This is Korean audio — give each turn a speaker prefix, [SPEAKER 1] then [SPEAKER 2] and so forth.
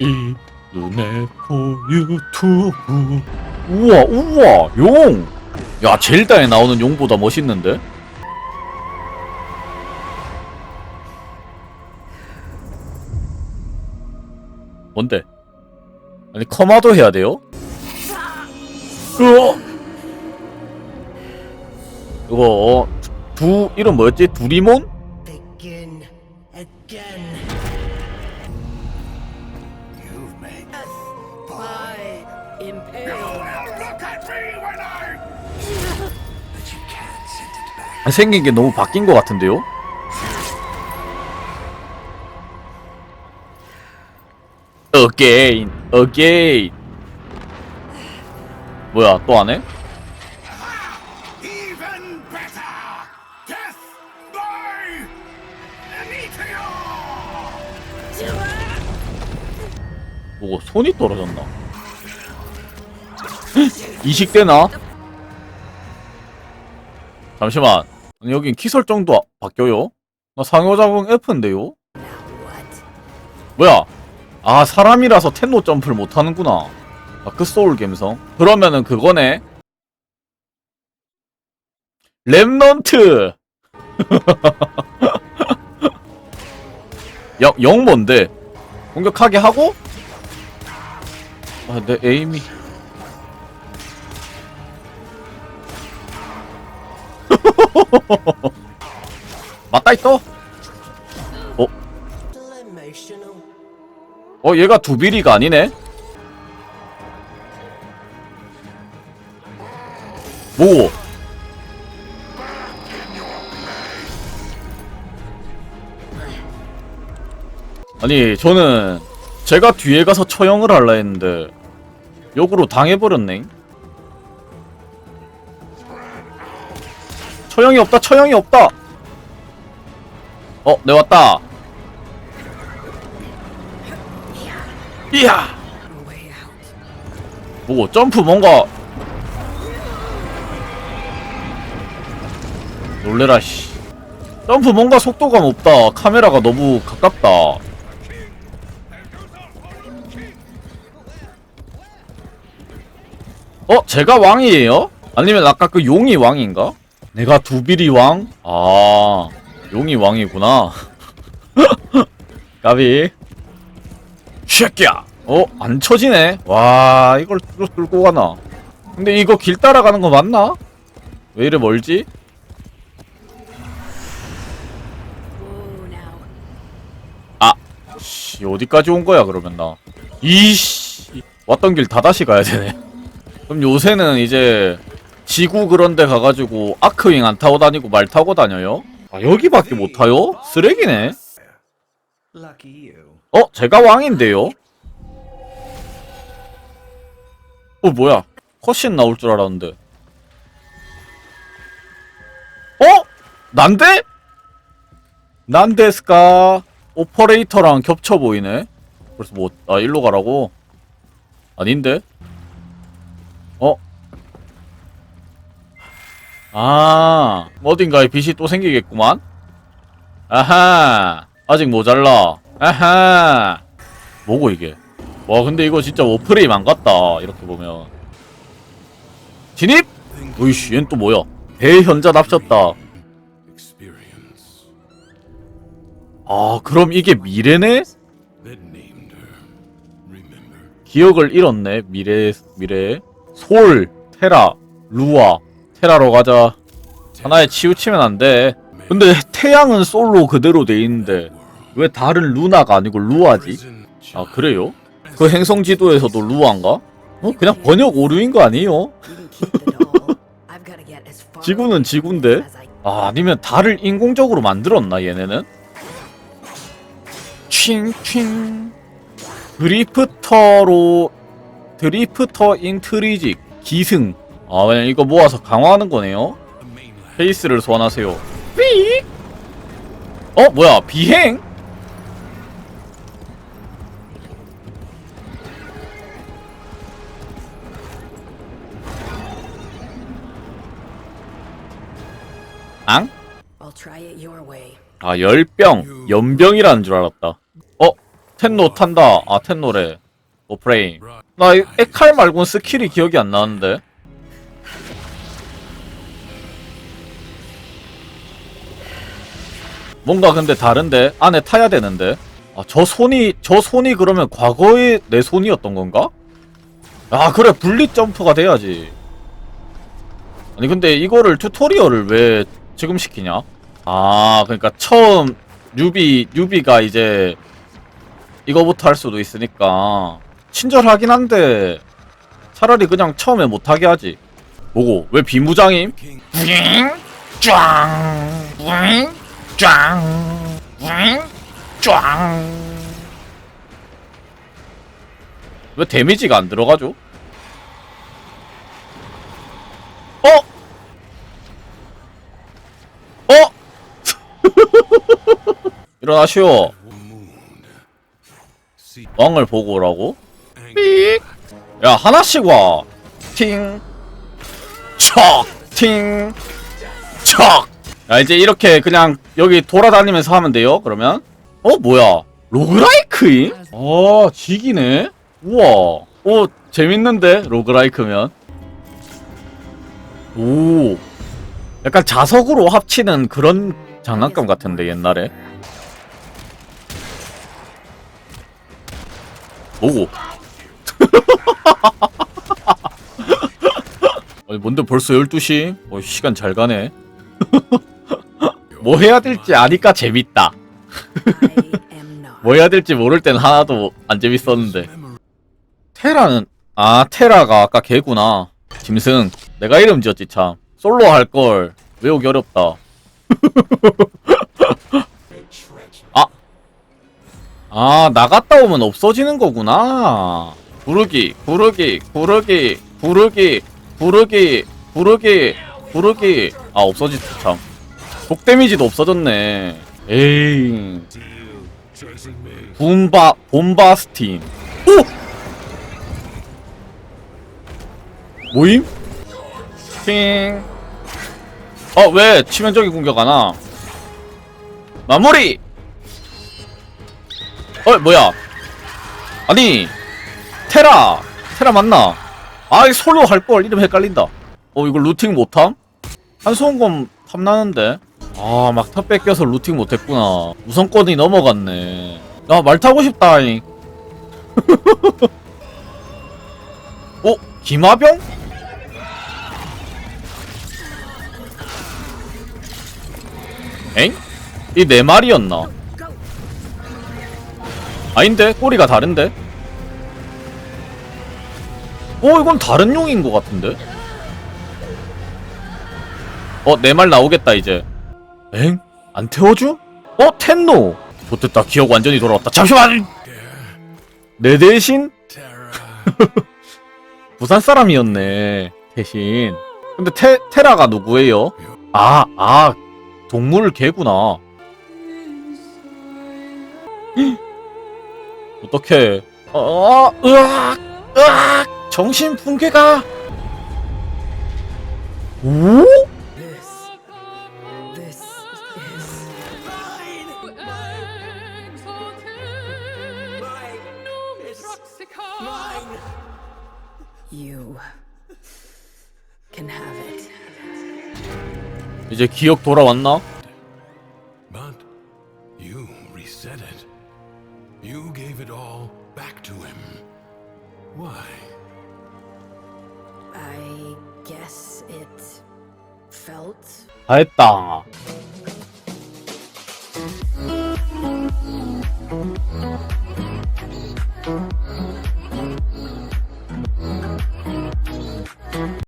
[SPEAKER 1] 이 눈에 포유튜브
[SPEAKER 2] 우와 우와 용! 야 젤다에 나오는 용보다 멋있는데? 뭔데? 아니 커마도 해야 돼요? 으어! 이거 어, 두 이름 뭐였지? 두리몬? 생긴 게 너무 바뀐 것 같은데요? Again, again. 뭐야 또 안 해?
[SPEAKER 3] Even better! Death by Meteor!
[SPEAKER 2] 뭐고 손이 떨어졌나? 이식되나? 잠시만 아니, 여긴 키 설정도 아- 바뀌어요? 나 상호작용 F인데요? 뭐야 아 사람이라서 텐노 점프를 못하는구나 다크 소울 감성 그러면은 그거네 랩넌트 영, 영 뭔데 공격하게 하고 아, 내 에임이. 맞다 있어. 어. 어 얘가 두비리가 아니네. 뭐? 아니 저는 제가 뒤에 가서 처형을 할라 했는데 역으로 당해버렸네. 처형이 없다, 처형이 없다. 어, 내 왔다. 이야. 뭐 점프 뭔가 놀래라 씨. 점프 뭔가 속도감 없다. 카메라가 너무 가깝다. 어, 제가 왕이에요? 아니면 아까 그 용이 왕인가? 내가 두비리 왕? 아, 용이 왕이구나. 까비. 쉐끼야! 어, 안 쳐지네. 와, 이걸 뚫- 뚫고 가나. 근데 이거 길 따라가는 거 맞나? 왜 이래 멀지? 아, 씨, 어디까지 온 거야, 그러면 나. 이씨, 왔던 길 다 다시 가야 되네. 그럼 요새는 이제 지구 그런 데 가가지고 아크윙 안 타고 다니고 말 타고 다녀요? 아, 여기밖에 못 타요? 쓰레기네. 어, 제가 왕인데요? 어, 뭐야. 컷신 나올 줄 알았는데. 어? 난데? 난데스까? 오퍼레이터랑 겹쳐 보이네? 그래서 뭐, 아, 일로 가라고? 아닌데? 어? 아, 어딘가에 빛이 또 생기겠구만? 아하, 아직 모자라. 아하, 뭐고 이게? 와, 근데 이거 진짜 워프레임 안 같다. 이렇게 보면. 진입! 오이씨, 얜 또 뭐야? 대현자 납셨다.
[SPEAKER 3] Experience.
[SPEAKER 2] 아, 그럼 이게 미래네? 기억을 잃었네. 미래, 미래. 솔, 테라, 루아. 테라로 가자. 하나에 치우치면 안 돼. 근데 태양은 솔로 그대로 돼 있는데 왜 다른 루나가 아니고 루아지? 아 그래요? 그 행성 지도에서도 루아인가? 어 그냥 번역 오류인 거 아니에요? 지구는 지구인데? 아 아니면 달을 인공적으로 만들었나 얘네는? 칭칭 드리프터로 드리프터 인트리직 기승 아 그냥 이거 모아서 강화하는 거네요. 페이스를 소환하세요 삐 어? 뭐야 비행? 앙? 아 열병 연병이라는 줄 알았다 어? 텐노 탄다. 아 텐노래. 오프레임. 나 이- 에칼 말고는 스킬이 기억이 안 나는데. 뭔가 근데 다른데 안에 타야 되는데. 아 저 손이 저 손이 그러면 과거의 내 손이었던 건가? 아 그래 분리 점프가 돼야지. 아니 근데 이거를 튜토리얼을 왜 지금 시키냐? 아 그러니까 처음 뉴비 뉴비가 이제 이거부터 할 수도 있으니까 친절하긴 한데 차라리 그냥 처음에 못하게 하지. 뭐고 왜 비무장임? 쫙 쫙 쫙. 왜 데미지가 안 들어가죠? 어? 어? 일어나시오. 왕을 보고 오라고? 삑. 야 하나씩 와. 팅. 척. 팅. 척. 야 이제 이렇게 그냥 여기 돌아다니면서 하면 돼요. 그러면 어 뭐야? 로그라이크임? 아 지기네. 우와. 오 재밌는데 로그라이크면. 오. 약간 자석으로 합치는 그런 장난감 같은데 옛날에. 아니 뭔데 벌써 12시? 어 시간 잘 가네. 뭐 해야 될지 아니까 재밌다. 뭐 해야 될지 모를 땐 하나도 안 재밌었는데. 테라는 아 테라가 아까 걔구나. 짐승. 내가 이름 지었지 참. 솔로 할 걸 외우기 어렵다. 아. 아 나갔다 오면 없어지는 거구나. 부르기 부르기 부르기 부르기 부르기 부르기 부르기 아 없어졌다 참. 독 데미지도 없어졌네. 에이. 붐바 봄바스틴. 오! 모임? 팅. 어, 왜 치명적인 공격 안 와? 마무리! 어, 뭐야? 아니, 테라! 테라 맞나? 아, 이 솔로 할걸. 이름 헷갈린다. 어, 이거 루팅 못함? 한소원검 탐나는데? 아, 막타 뺏겨서 루팅 못했구나. 우선권이 넘어갔네. 나 말 타고 싶다잉. 어? 김하병? 엥? 이네 마리였나? 아닌데? 꼬리가 다른데? 어, 이건 다른 용인 것 같은데? 어, 내 말 나오겠다, 이제. 엥? 안 태워줘? 어, 텐노! 좋됐다, 기억 완전히 돌아왔다. 잠시만! 내 대신? 부산 사람이었네, 대신. 근데 테, 테라가 누구예요? 아, 아, 동물 개구나. 어떡해. 어, 으악! 으악! 정신 붕괴가! 오?
[SPEAKER 4] You can have it.
[SPEAKER 2] 이제 기억 돌아왔나?
[SPEAKER 3] But you reset it. You gave it all back to him. Why?
[SPEAKER 4] I guess it felt
[SPEAKER 2] 다 했다.